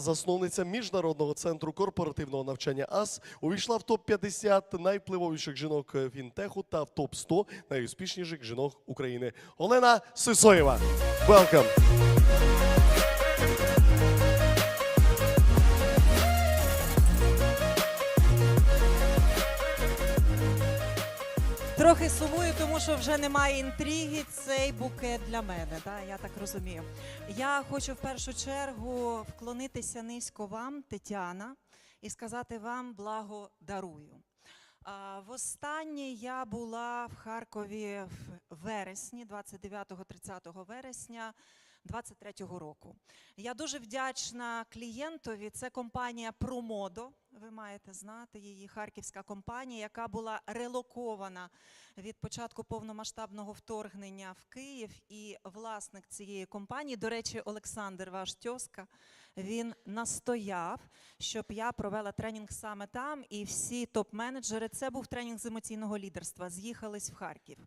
Засновниця міжнародного центру корпоративного навчання АС увійшла в топ 50 найвпливовіших жінок фінтеху та в топ 100 найуспішніших жінок України. Олена Сисоєва. Welcome! Трохи сумую, тому що вже немає інтриги. Цей букет для мене. Да? Я так розумію. Я хочу в першу чергу вклонитися низько вам, Тетяна, і сказати вам благодарую. А, Востаннє я була в Харкові в вересні, 29-30 вересня 23-го року. Я дуже вдячна клієнтові. Це компанія Промодо. Ви маєте знати її харківська компанія, яка була релокована від початку повномасштабного вторгнення в Київ. І власник цієї компанії, до речі, Олександр, ваш тьоска, він настояв, щоб я провела тренінг саме там. І всі топ-менеджери, це був тренінг з емоційного лідерства, з'їхались в Харків.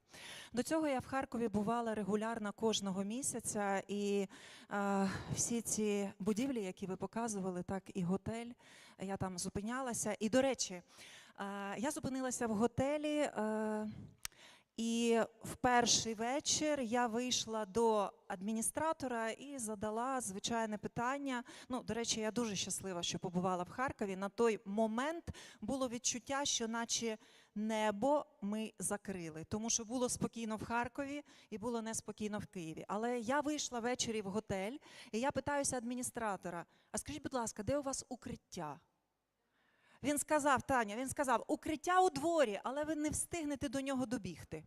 До цього я в Харкові бувала регулярно кожного місяця, і е, всі ці будівлі, які ви показували, так і готель, я там зупинялася. І до речі, е, я зупинилася в готелі. Е, і в перший вечір я вийшла до адміністратора і задала звичайне питання. Ну, до речі, я дуже щаслива, що побувала в Харкові. На той момент було відчуття, що наче небо ми закрили, тому що було спокійно в Харкові і було неспокійно в Києві. Але я вийшла ввечері в готель, і я питаюся адміністратора: а скажіть, будь ласка, де у вас укриття? Він сказав, Таня, він сказав, укриття у дворі, але ви не встигнете до нього добігти.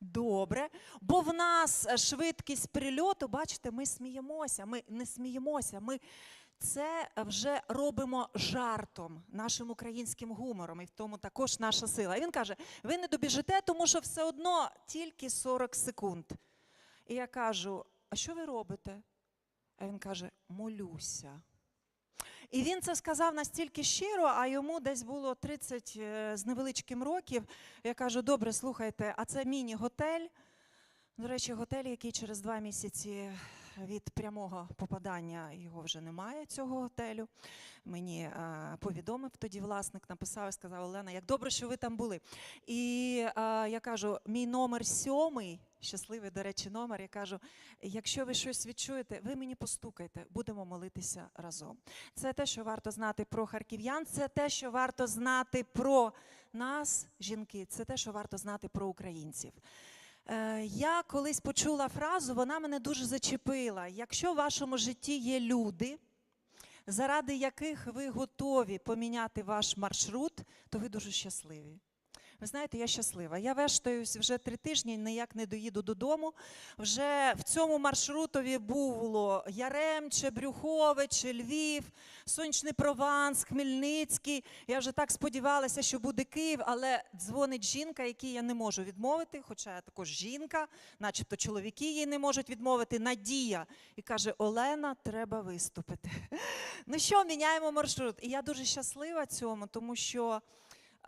Добре, бо в нас швидкість прильоту, бачите, ми сміємося, ми не сміємося, ми це вже робимо жартом, нашим українським гумором, і в тому також наша сила. І він каже: ви не добіжите, тому що все одно тільки 40 секунд. І я кажу: а що ви робите? А він каже: молюся. І він це сказав настільки щиро, а йому десь було 30 е, з невеличким років. Я кажу: добре, слухайте, а це міні-готель. До речі, готель, який через два місяці від прямого попадання його вже немає, цього готелю. Мені е, повідомив тоді власник, написав і сказав: Олена, як добре, що ви там були. І е, я кажу: мій номер сьомий, щасливий, до речі, номер. Я кажу: якщо ви щось відчуєте, ви мені постукайте, будемо молитися разом. Це те, що варто знати про харків'ян, це те, що варто знати про нас, жінки, це те, що варто знати про українців. Е, Я колись почула фразу, вона мене дуже зачепила. Якщо в вашому житті є люди, заради яких ви готові поміняти ваш маршрут, то ви дуже щасливі. Ви знаєте, я щаслива. Я вештаюсь вже три тижні, ніяк не доїду додому. Вже в цьому маршрутові було Яремче, Брюховиче, Львів, Сонячний Прованс, Хмельницький. Я вже так сподівалася, що буде Київ, але дзвонить жінка, якій я не можу відмовити, хоча я також жінка, начебто чоловіки їй не можуть відмовити. Надія. І каже: Олена, треба виступити. Ну що, міняємо маршрут. І я дуже щаслива цьому, тому що.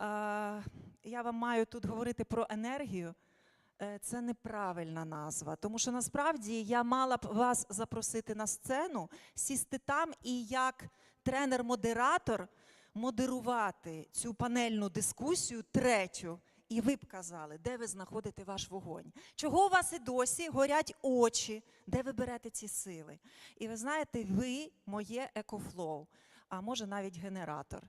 Е, я вам маю тут говорити про енергію. Е, Це неправильна назва, тому що насправді я мала б вас запросити на сцену, сісти там і як тренер-модератор модерувати цю панельну дискусію третю. І ви б казали, де ви знаходите ваш вогонь? Чого у вас і досі горять очі? Де ви берете ці сили? І ви знаєте, ви моє екофлоу, а може навіть генератор.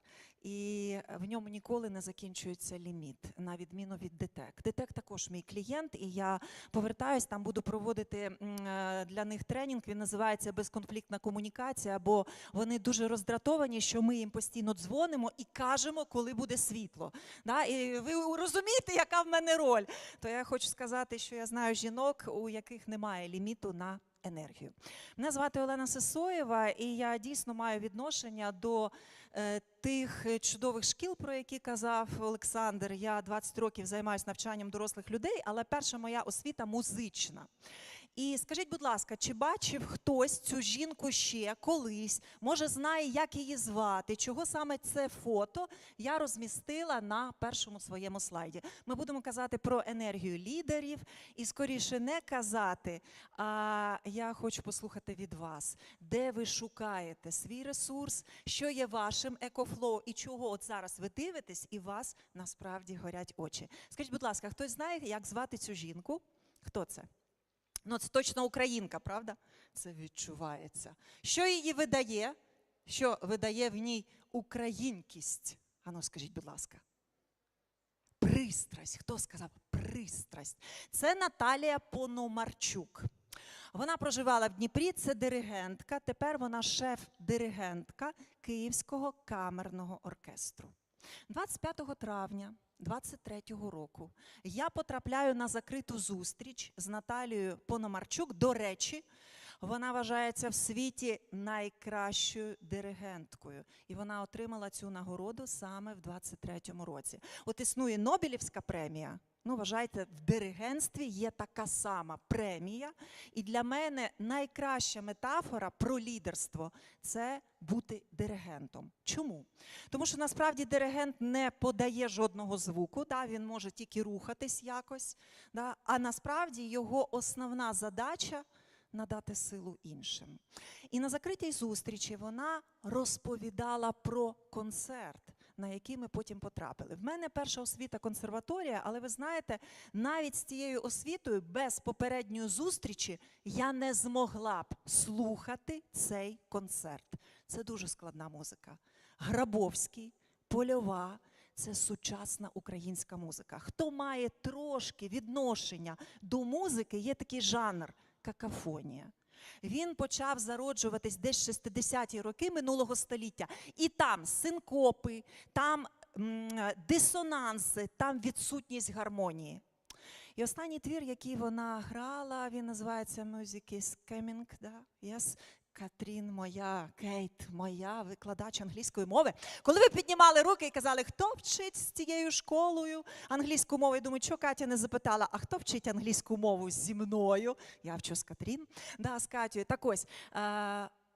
І в ньому ніколи не закінчується ліміт, на відміну від ДТЕК. ДТЕК також мій клієнт, і я повертаюсь, там буду проводити е, для них тренінг. Він називається безконфліктна комунікація, бо вони дуже роздратовані, що ми їм постійно дзвонимо і кажемо, коли буде світло. Да? І ви розумієте, яка в мене роль? То я хочу сказати, що я знаю жінок, у яких немає ліміту на енергію. Мене звати Олена Сисоєва, і я дійсно маю відношення до е, тих е, чудових шкіл, про які казав Олександр. Я 20 років займаюся навчанням дорослих людей, але перша моя освіта музична. І скажіть, будь ласка, чи бачив хтось цю жінку ще колись? Може, знає, як її звати? Чого саме це фото я розмістила на першому своєму слайді? Ми будемо казати про енергію лідерів і скоріше не казати. А я хочу послухати від вас, де ви шукаєте свій ресурс, що є вашим екофлоу і чого от зараз ви дивитесь, і вас насправді горять очі. Скажіть, будь ласка, хтось знає, як звати цю жінку? Хто це? Ну, це точно українка, правда? Це відчувається. Що її видає? Що видає в ній українкість? Ану, скажіть, будь ласка. Пристрасть. Хто сказав пристрасть? Це Наталія Пономарчук. Вона проживала в Дніпрі, це диригентка. Тепер вона шеф-диригентка Київського камерного оркестру. 25 травня 23-го року я потрапляю на закриту зустріч з Наталією Пономарчук. До речі, вона вважається в світі найкращою диригенткою, і вона отримала цю нагороду саме в 23-му році. От існує Нобелівська премія. Ну, вважайте, в диригентстві є така сама премія. І для мене найкраща метафора про лідерство це бути диригентом. Чому? Тому що насправді диригент не подає жодного звуку, да, він може тільки рухатись якось. Да, а насправді його основна задача надати силу іншим. І на закритій зустрічі вона розповідала про концерт. На який ми потім потрапили. В мене перша освіта консерваторія, але ви знаєте, навіть з цією освітою без попередньої зустрічі я не змогла б слухати цей концерт. Це дуже складна музика. Грабовський, польова. Це сучасна українська музика. Хто має трошки відношення до музики, є такий жанр какафонія. Він почав зароджуватись десь 60-ті роки минулого століття. І там синкопи, там дисонанси, там відсутність гармонії. І останній твір, який вона грала, він називається Music is Coming. Да? Yes. Катрін моя, Кейт моя, викладач англійської мови. Коли ви піднімали руки і казали, хто вчить з цією школою англійську мову, я думаю, що Катя не запитала, а хто вчить англійську мову зі мною? Я вчу з Катрін, да, з Катю. Так ось.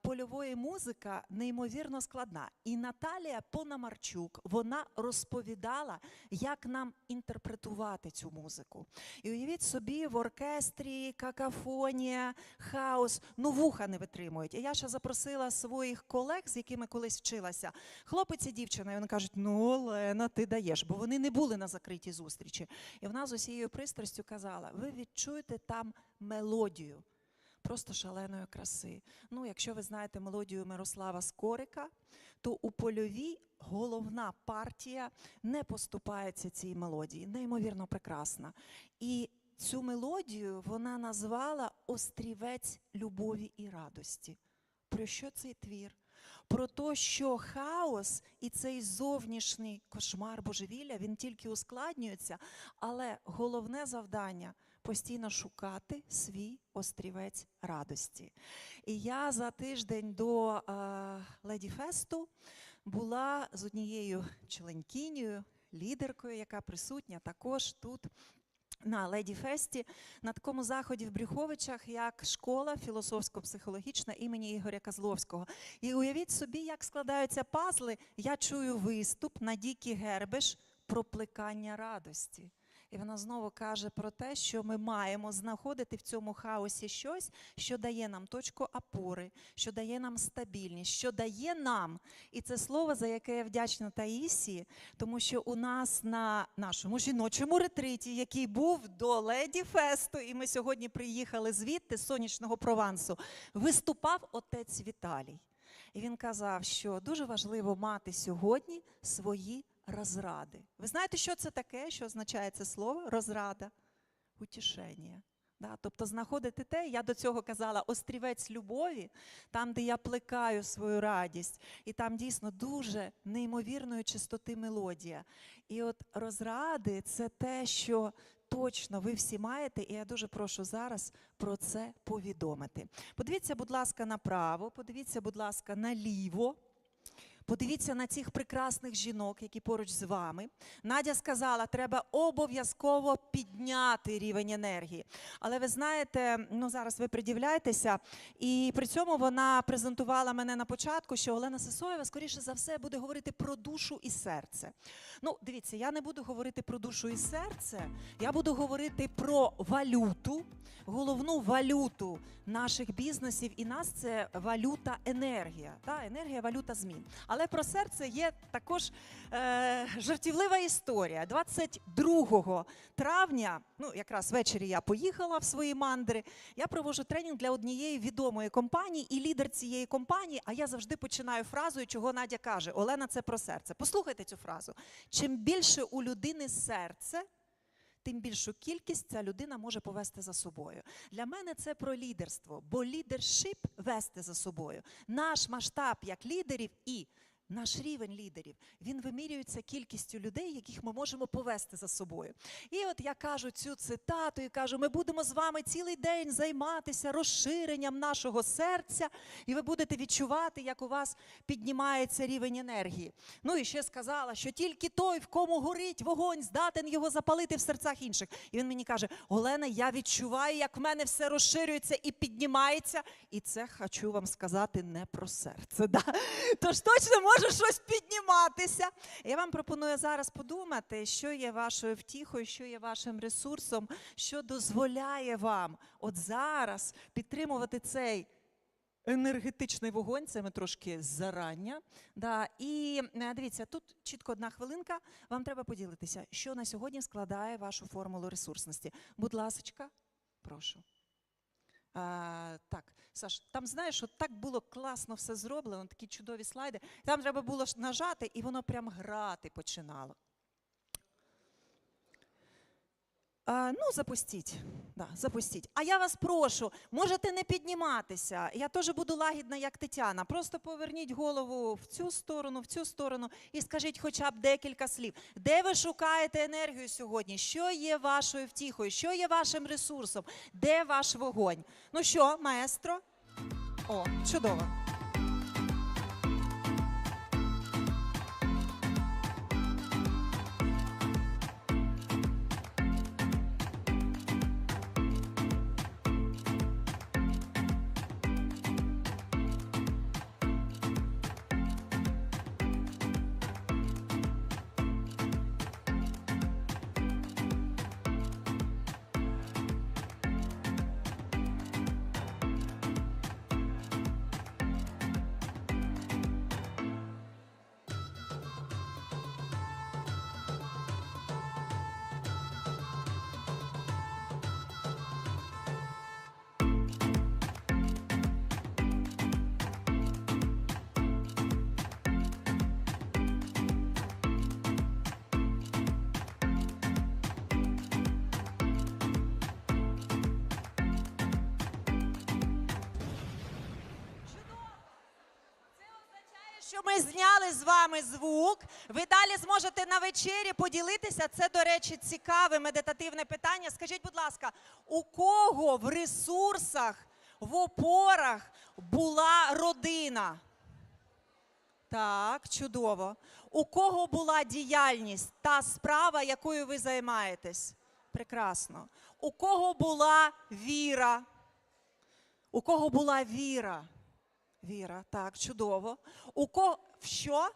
Польової музика неймовірно складна. І Наталія Пономарчук вона розповідала, як нам інтерпретувати цю музику. І уявіть собі, в оркестрі какафонія, хаос, ну вуха не витримують. І я ще запросила своїх колег, з якими колись вчилася, хлопець і дівчина. І вони кажуть: ну, Олена, ти даєш, бо вони не були на закритій зустрічі. І вона з усією пристрастю казала: ви відчуєте там мелодію. Просто шаленої краси. Ну, якщо ви знаєте мелодію Мирослава Скорика, то у польовій головна партія не поступається цій мелодії. Неймовірно прекрасна. І цю мелодію вона назвала Острівець любові і радості. Про що цей твір? Про те, що хаос і цей зовнішній кошмар божевілля він тільки ускладнюється, але головне завдання постійно шукати свій острівець радості. І я за тиждень до е, Леді Фесту була з однією членкінею, лідеркою, яка присутня також тут. На Леді Фесті на такому заході в Брюховичах, як школа філософсько-психологічна імені Ігоря Козловського. І уявіть собі, як складаються пазли. Я чую виступ Надійки Гербеш про плекання радості. І вона знову каже про те, що ми маємо знаходити в цьому хаосі щось, що дає нам точку опори, що дає нам стабільність, що дає нам. І це слово, за яке я вдячна Таїсі, тому що у нас на нашому жіночому ретриті, який був до Леді Фесту, і ми сьогодні приїхали звідти з сонячного Провансу, виступав отець Віталій. І він казав, що дуже важливо мати сьогодні свої розради. Ви знаєте, що це таке, що означає це слово? Розрада, утішення. Да, тобто знаходити те, я до цього казала, острівець любові, там, де я плекаю свою радість, і там дійсно дуже неймовірної чистоти мелодія. І от розради це те, що точно ви всі маєте, і я дуже прошу зараз про це повідомити. Подивіться, будь ласка, направо, подивіться, будь ласка, наліво. Подивіться на цих прекрасних жінок, які поруч з вами. Надя сказала, треба обов'язково підняти рівень енергії. Але ви знаєте, ну зараз ви придивляєтеся, і при цьому вона презентувала мене на початку, що Олена Сисоєва, скоріше за все, буде говорити про душу і серце. Ну, дивіться, я не буду говорити про душу і серце, я буду говорити про валюту, головну валюту наших бізнесів, і нас це валюта енергія. Та? Енергія, валюта змін. Але про серце є також е, жартівлива історія. 22 травня, ну якраз ввечері я поїхала в свої мандри. Я провожу тренінг для однієї відомої компанії, і лідер цієї компанії. А я завжди починаю фразою, чого Надя каже: Олена, це про серце. Послухайте цю фразу. Чим більше у людини серце, тим більшу кількість ця людина може повести за собою. Для мене це про лідерство, бо лідершип вести за собою. Наш масштаб як лідерів і наш рівень лідерів він вимірюється кількістю людей, яких ми можемо повести за собою. І от я кажу цю цитату і кажу: ми будемо з вами цілий день займатися розширенням нашого серця, і ви будете відчувати, як у вас піднімається рівень енергії. Ну і ще сказала, що тільки той, в кому горить вогонь, здатен його запалити в серцях інших. І він мені каже: Олена, я відчуваю, як в мене все розширюється і піднімається. І це хочу вам сказати не про серце. Да? Тож точно може щось підніматися. Я вам пропоную зараз подумати, що є вашою втіхою, що є вашим ресурсом, що дозволяє вам от зараз підтримувати цей енергетичний вогонь, це ми трошки зарання. Да. І е, дивіться, тут чітко одна хвилинка. Вам треба поділитися, що на сьогодні складає вашу формулу ресурсності. Будь ласочка, прошу. А, так, Саш, там знаєш, от так було класно все зроблено, такі чудові слайди. Там треба було нажати, і воно прям грати починало. А, ну, запустіть. Да, запустіть. А я вас прошу, можете не підніматися. Я теж буду лагідна, як Тетяна. Просто поверніть голову в цю сторону, в цю сторону і скажіть хоча б декілька слів. Де ви шукаєте енергію сьогодні? Що є вашою втіхою? Що є вашим ресурсом? Де ваш вогонь? Ну що, маестро? О, чудово. Що ми зняли з вами звук. Ви далі зможете на вечері поділитися. Це, до речі, цікаве медитативне питання. Скажіть, будь ласка, у кого в ресурсах, в опорах була родина? Так, чудово. У кого була діяльність, та справа, якою ви займаєтесь? Прекрасно. У кого була віра? У кого була віра? Віра, так, чудово. У кого в що?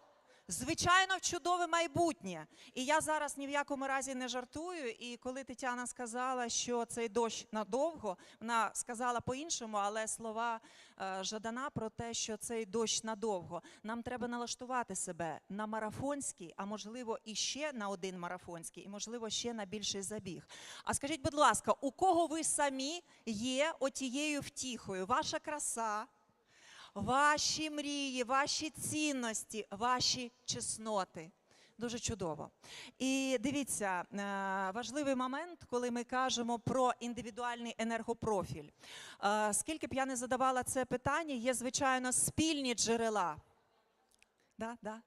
Звичайно, в чудове майбутнє. І я зараз ні в якому разі не жартую. І коли Тетяна сказала, що цей дощ надовго, вона сказала по-іншому, але слова е, Жадана про те, що цей дощ надовго. Нам треба налаштувати себе на марафонський, а можливо, і ще на один марафонський, і можливо, ще на більший забіг. А скажіть, будь ласка, у кого ви самі є отією втіхою? Ваша краса, ваші мрії, ваші цінності, ваші чесноти. Дуже чудово. І дивіться, е, важливий момент, коли ми кажемо про індивідуальний енергопрофіль. Е, Скільки б я не задавала це питання, є звичайно спільні джерела. Да, да.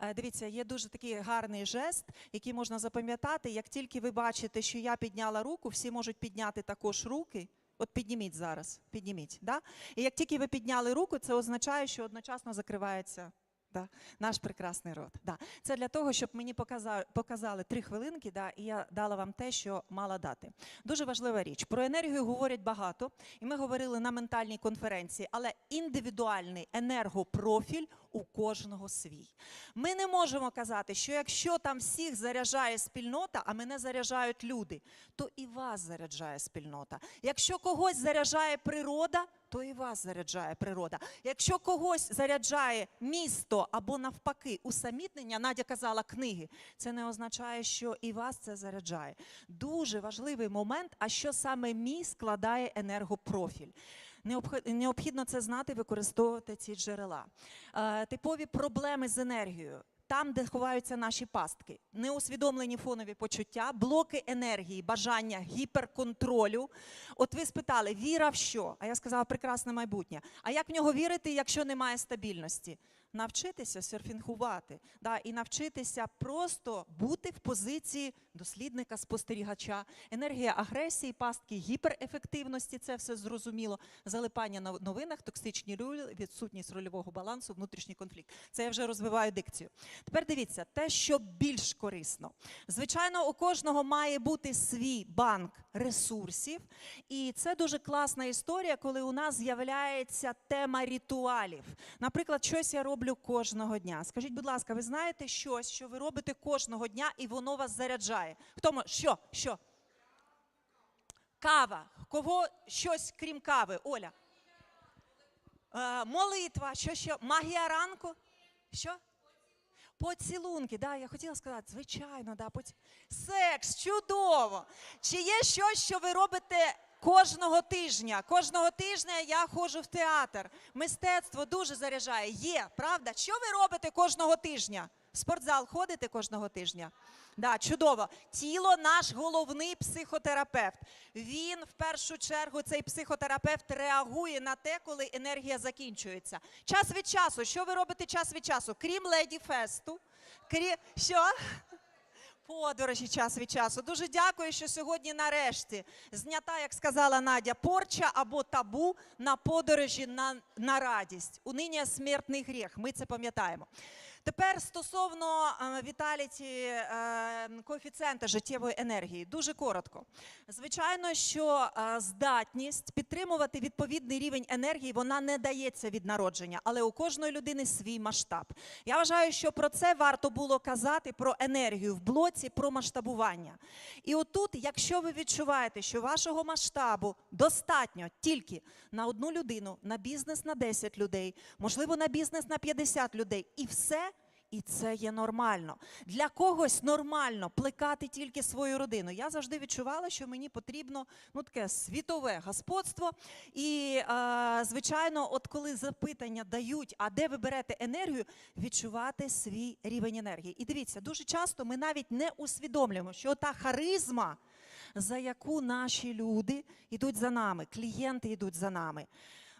Е, Дивіться, є дуже такий гарний жест, який можна запам'ятати. Як тільки ви бачите, що я підняла руку, всі можуть підняти також руки. От підніміть зараз, підніміть. Да? І як тільки ви підняли руку, це означає, що одночасно закривається Да? Наш прекрасний род. Да. Це для того, щоб мені показали, показали три хвилинки, да, і я дала вам те, що мала дати. Дуже важлива річ. Про енергію говорять багато, і ми говорили на ментальній конференції, але індивідуальний енергопрофіль у кожного свій. Ми не можемо казати, що якщо там всіх заряджає спільнота, а мене заряджають люди, то і вас заряджає спільнота. Якщо когось заряджає природа, то і вас заряджає природа. Якщо когось заряджає місто або навпаки усамітнення, Надя казала книги, це не означає, що і вас це заряджає. Дуже важливий момент, а що саме мій складає енергопрофіль. Необх- Необхідно це знати, використовувати ці джерела. Е, Типові проблеми з енергією. Там, де ховаються наші пастки, неусвідомлені фонові почуття, блоки енергії, бажання гіперконтролю. От ви спитали, віра в що? А я сказала, прекрасне майбутнє. А як в нього вірити, якщо немає стабільності? Навчитися серфінгувати, да, і навчитися просто бути в позиції дослідника, спостерігача. Енергія агресії, пастки гіперефективності це все зрозуміло. Залипання на новинах, токсичні ролі, відсутність рольового балансу, внутрішній конфлікт. Це я вже розвиваю дикцію. Тепер дивіться, те, що більш корисно. Звичайно, у кожного має бути свій банк ресурсів, і це дуже класна історія, коли у нас з'являється тема ритуалів. Наприклад, щось я роблю кожного дня. Скажіть, будь ласка, ви знаєте щось, що ви робите кожного дня, і воно вас заряджає? Хто мо- що? Що? Кава. Кого щось крім кави? Оля. Е, молитва, що що? Магія ранку? Що? Поцілунки, да, я хотіла сказати, звичайно, да, поці... секс, чудово. Чи є щось, що ви робите кожного тижня? Кожного тижня я ходжу в театр. Мистецтво дуже заряджає. Є, правда? Що ви робите кожного тижня? В спортзал ходите кожного тижня? Да, чудово. Тіло наш головний психотерапевт. Він в першу чергу, цей психотерапевт, реагує на те, коли енергія закінчується. Час від часу. Що ви робите час від часу? Крім леді фесту, крім що? Подорожі час від часу. Дуже дякую, що сьогодні нарешті знята, як сказала Надя, порча або табу на подорожі на, на радість. Унині смертний гріх. Ми це пам'ятаємо. Тепер стосовно е, віталіті е, коефіцієнта життєвої енергії, дуже коротко. Звичайно, що е, здатність підтримувати відповідний рівень енергії вона не дається від народження, але у кожної людини свій масштаб. Я вважаю, що про це варто було казати про енергію в блоці про масштабування. І отут, якщо ви відчуваєте, що вашого масштабу достатньо тільки на одну людину, на бізнес на 10 людей, можливо, на бізнес на 50 людей, і все. І це є нормально. Для когось нормально плекати тільки свою родину. Я завжди відчувала, що мені потрібно ну таке світове господство. І е, звичайно, от коли запитання дають, а де ви берете енергію, відчувати свій рівень енергії. І дивіться, дуже часто ми навіть не усвідомлюємо, що та харизма, за яку наші люди йдуть за нами, клієнти йдуть за нами.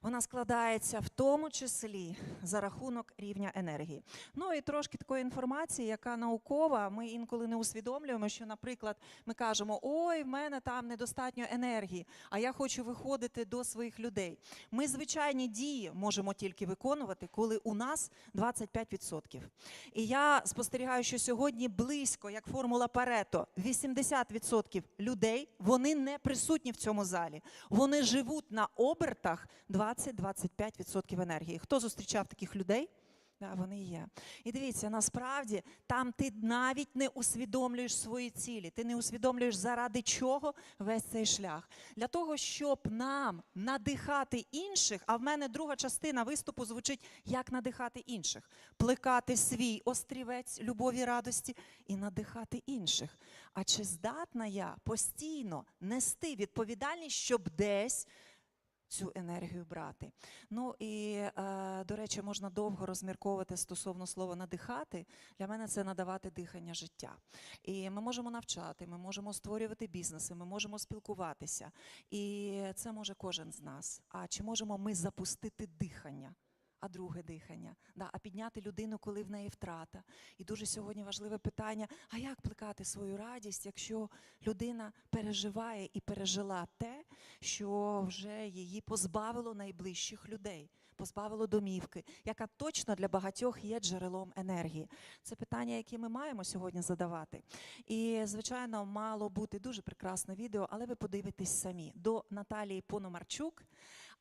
Вона складається в тому числі за рахунок рівня енергії. Ну і трошки такої інформації, яка наукова. Ми інколи не усвідомлюємо, що, наприклад, ми кажемо: ой, в мене там недостатньо енергії, а я хочу виходити до своїх людей. Ми звичайні дії можемо тільки виконувати, коли у нас 25%. І я спостерігаю, що сьогодні близько, як формула Парето, 80% людей вони не присутні в цьому залі. Вони живуть на обертах 20-25% енергії. Хто зустрічав таких людей? Да, вони є. І дивіться, насправді там ти навіть не усвідомлюєш свої цілі, ти не усвідомлюєш, заради чого весь цей шлях. Для того, щоб нам надихати інших, а в мене друга частина виступу звучить як надихати інших, плекати свій острівець любові, радості і надихати інших. А чи здатна я постійно нести відповідальність, щоб десь цю енергію брати. Ну і е, до речі, можна довго розмірковувати стосовно слова надихати. Для мене це надавати дихання життя. І ми можемо навчати, ми можемо створювати бізнеси, ми можемо спілкуватися. І це може кожен з нас. А чи можемо ми запустити дихання? А друге дихання, да, а підняти людину, коли в неї втрата. І дуже сьогодні важливе питання: а як плекати свою радість, якщо людина переживає і пережила те, що вже її позбавило найближчих людей, позбавило домівки, яка точно для багатьох є джерелом енергії. Це питання, які ми маємо сьогодні задавати. І, звичайно, мало бути дуже прекрасне відео, але ви подивитесь самі до Наталії Пономарчук.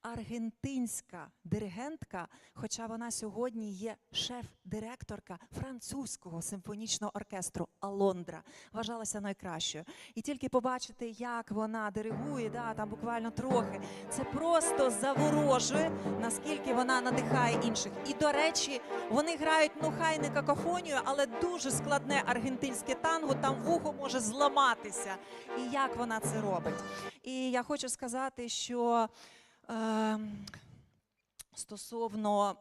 Аргентинська диригентка, хоча вона сьогодні є шеф-директорка французького симфонічного оркестру Алондра, вважалася найкращою. І тільки побачити, як вона диригує, да, там буквально трохи, це просто заворожує, наскільки вона надихає інших. І до речі, вони грають ну хай не какофонію, але дуже складне аргентинське танго. Там вухо може зламатися. І як вона це робить? І я хочу сказати, що. Е, Стосовно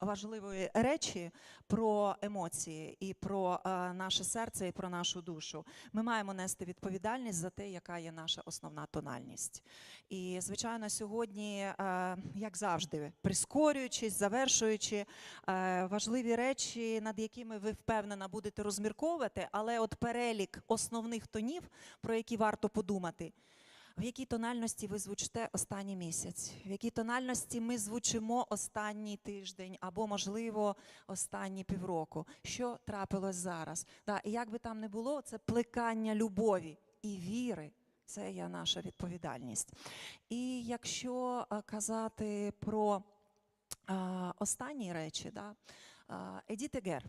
важливої речі про емоції і про е, наше серце, і про нашу душу, ми маємо нести відповідальність за те, яка є наша основна тональність. І, звичайно, сьогодні, е, як завжди, прискорюючись, завершуючи е, важливі речі, над якими ви впевнена будете розмірковувати, але от перелік основних тонів, про які варто подумати. В якій тональності ви звучите останній місяць? В якій тональності ми звучимо останній тиждень або, можливо, останні півроку? Що трапилось зараз? Да, і як би там не було, це плекання любові і віри. Це є наша відповідальність. І якщо е, казати про е, останні речі, да, е, Едіт Егер,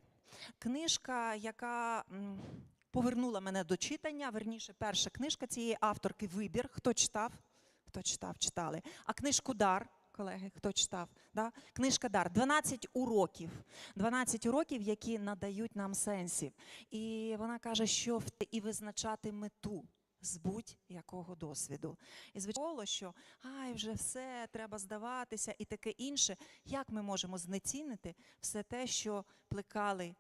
книжка, яка повернула мене до читання. Верніше, перша книжка цієї авторки Вибір. Хто читав? Хто читав, читали. А книжку Дар. Колеги, хто читав? Да? Книжка Дар 12 уроків. 12 уроків, які надають нам сенсів. І вона каже, що і визначати мету з будь-якого досвіду. І звичайно, що ай, вже все, треба здаватися і таке інше. Як ми можемо знецінити все те, що плекали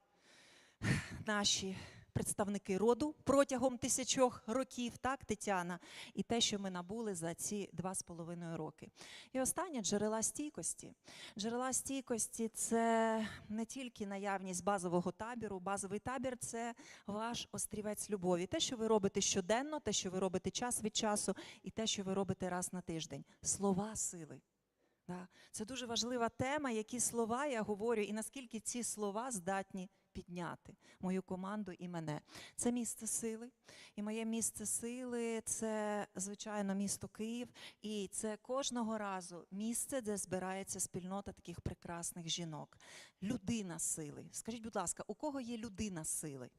наші представники роду протягом тисячох років, так, Тетяна, і те, що ми набули за ці два з половиною роки. І останнє джерела стійкості. Джерела стійкості це не тільки наявність базового табіру. Базовий табір це ваш острівець любові. Те, що ви робите щоденно, те, що ви робите час від часу, і те, що ви робите раз на тиждень. Слова сили. Це дуже важлива тема, які слова я говорю, і наскільки ці слова здатні підняти мою команду і мене. Це місце сили. І моє місце сили це, звичайно, місто Київ. І це кожного разу місце, де збирається спільнота таких прекрасних жінок. Людина сили. Скажіть, будь ласка, у кого є людина сили?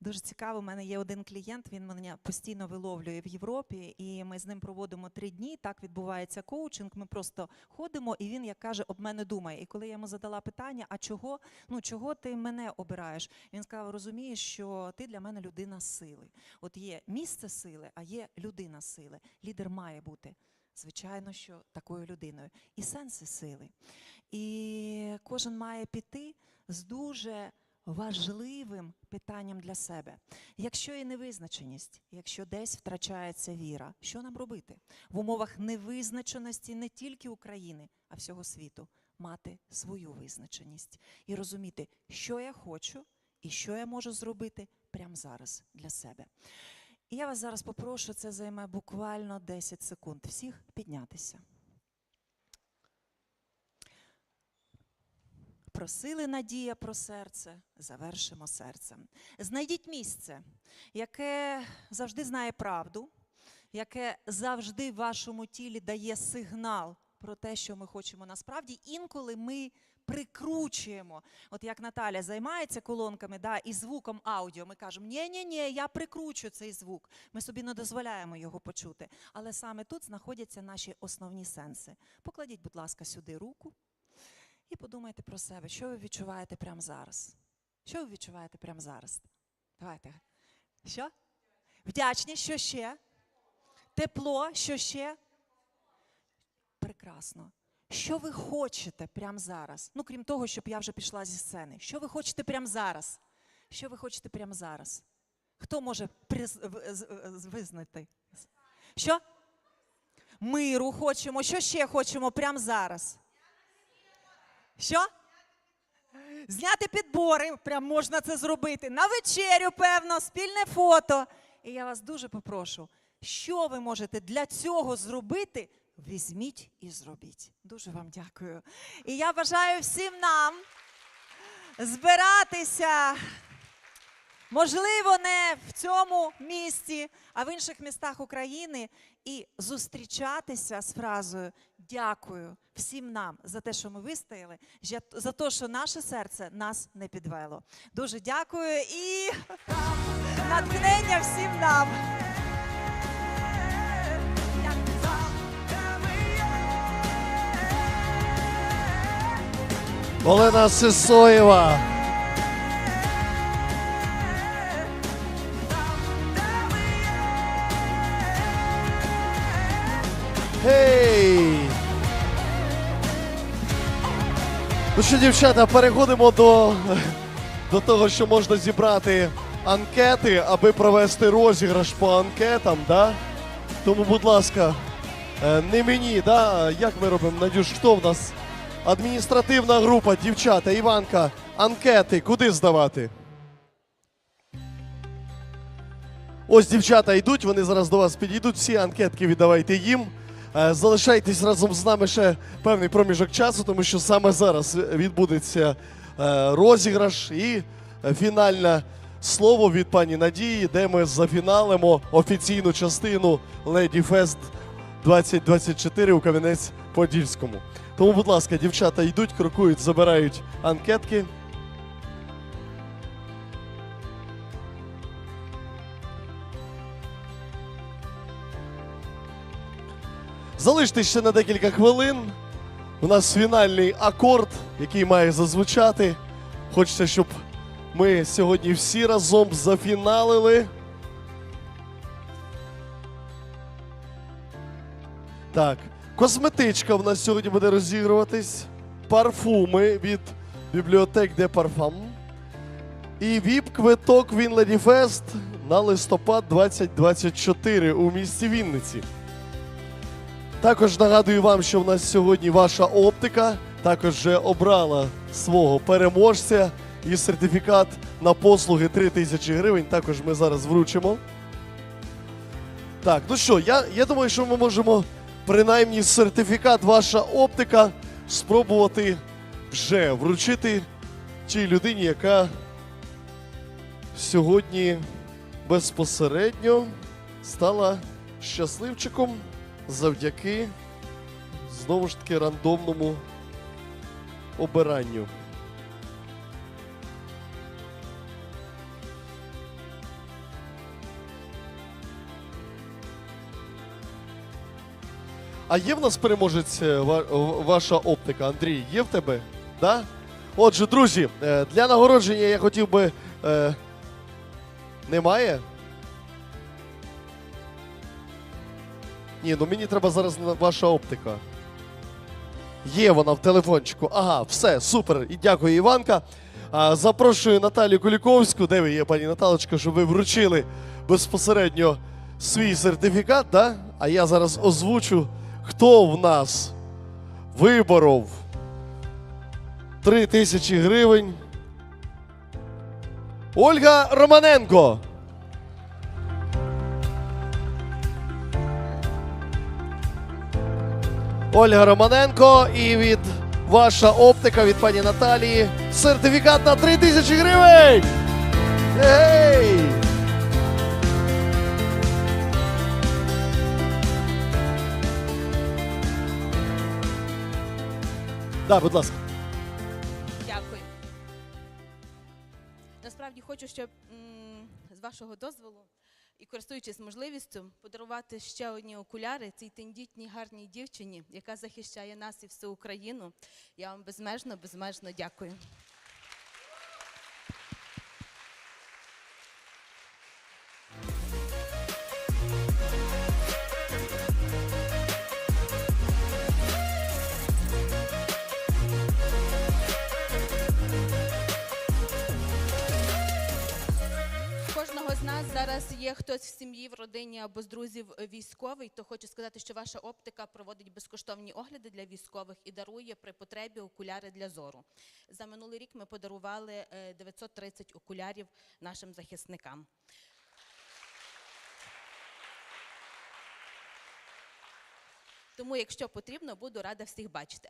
Дуже цікаво, у мене є один клієнт, він мене постійно виловлює в Європі, і ми з ним проводимо три дні. Так відбувається коучинг. Ми просто ходимо, і він, як каже, об мене думає. І коли я йому задала питання, а чого, ну чого ти мене обираєш? Він сказав: розумієш, що ти для мене людина сили. От є місце сили, а є людина сили. Лідер має бути. Звичайно, що такою людиною. І сенси сили. І кожен має піти з дуже важливим питанням для себе. Якщо є невизначеність, якщо десь втрачається віра, що нам робити в умовах невизначеності не тільки України, а всього світу, мати свою визначеність і розуміти, що я хочу і що я можу зробити прямо зараз для себе. І я вас зараз попрошу, це займе буквально 10 секунд. Всіх піднятися. Просили надія про серце, завершимо серцем. Знайдіть місце, яке завжди знає правду, яке завжди в вашому тілі дає сигнал про те, що ми хочемо насправді. Інколи ми прикручуємо. От як Наталя займається колонками да, і звуком аудіо, ми кажемо, ні ні ні я прикручу цей звук. Ми собі не дозволяємо його почути. Але саме тут знаходяться наші основні сенси. Покладіть, будь ласка, сюди руку. І подумайте про себе, що ви відчуваєте прямо зараз. Що ви відчуваєте прямо зараз? Давайте. Що? Вдячність, що ще? Тепло, що ще? Прекрасно. Що ви хочете прямо зараз? Ну, крім того, щоб я вже пішла зі сцени. Що ви хочете прямо зараз? Що ви хочете прямо зараз? Хто може приз- визнати? Що? Миру хочемо. Що ще хочемо прямо зараз? Що? Зняти підбори, прям можна це зробити. На вечерю, певно, спільне фото. І я вас дуже попрошу, що ви можете для цього зробити візьміть і зробіть. Дуже вам дякую. І я бажаю всім нам збиратися. Можливо, не в цьому місті, а в інших містах України, і зустрічатися з фразою Дякую всім нам за те, що ми вистояли, за те, що наше серце нас не підвело. Дуже дякую і натхнення всім нам. Олена Сисоєва. Ну що, дівчата, переходимо до, до того, що можна зібрати анкети, аби провести розіграш по анкетам, да? Тому, будь ласка, е, не мені, да? Як ми робимо? Надюш, хто в нас? Адміністративна група, дівчата, Іванка, анкети, куди здавати? Ось дівчата йдуть, вони зараз до вас підійдуть, всі анкетки віддавайте їм. Е, Залишайтесь разом з нами ще певний проміжок часу, тому що саме зараз відбудеться е, розіграш і фінальне слово від пані Надії, де ми зафіналимо офіційну частину Lady Fest 2024 у Кам'янець-Подільському. Тому, будь ласка, дівчата йдуть, крокують, забирають анкетки. Залиштесь ще на декілька хвилин. У нас фінальний акорд, який має зазвучати. Хочеться, щоб ми сьогодні всі разом зафіналили. Так, косметичка в нас сьогодні буде розігруватись. Парфуми від бібліотек де Парфам. І віп-квиток Вінледі Фест на листопад 2024 у місті Вінниці. Також нагадую вам, що в нас сьогодні ваша оптика також вже обрала свого переможця і сертифікат на послуги 3000 гривень. Також ми зараз вручимо. Так, ну що, я, я думаю, що ми можемо принаймні сертифікат ваша оптика спробувати вже вручити тій людині, яка сьогодні безпосередньо стала щасливчиком завдяки знову ж таки рандомному обиранню. А є в нас переможець е, в- ваша оптика, Андрій? Є в тебе? Да? Отже, друзі, е, для нагородження я хотів би. е, Немає? Ні, ну мені треба зараз ваша оптика. Є вона в телефончику. Ага, все, супер. І дякую, Іванка. А, запрошую Наталію Куліковську, де ви є, пані Наталочка, щоб ви вручили безпосередньо свій сертифікат, да? а я зараз озвучу, хто в нас виборов 3 тисячі гривень. Ольга Романенко. Ольга Романенко і від ваша оптика від пані Наталії. Сертифікат на 3 тисячі гривень. Ей! Да, будь ласка. Дякую. Насправді хочу, щоб м, з вашого дозволу і користуючись можливістю, подарувати ще одні окуляри цій тендітній гарній дівчині, яка захищає нас і всю Україну. Я вам безмежно, безмежно дякую. Є хтось в сім'ї, в родині або з друзів е, військовий. То хочу сказати, що ваша оптика проводить безкоштовні огляди для військових і дарує при потребі окуляри для зору. За минулий рік ми подарували е, 930 окулярів нашим захисникам. Тому, якщо потрібно, буду рада всіх бачити.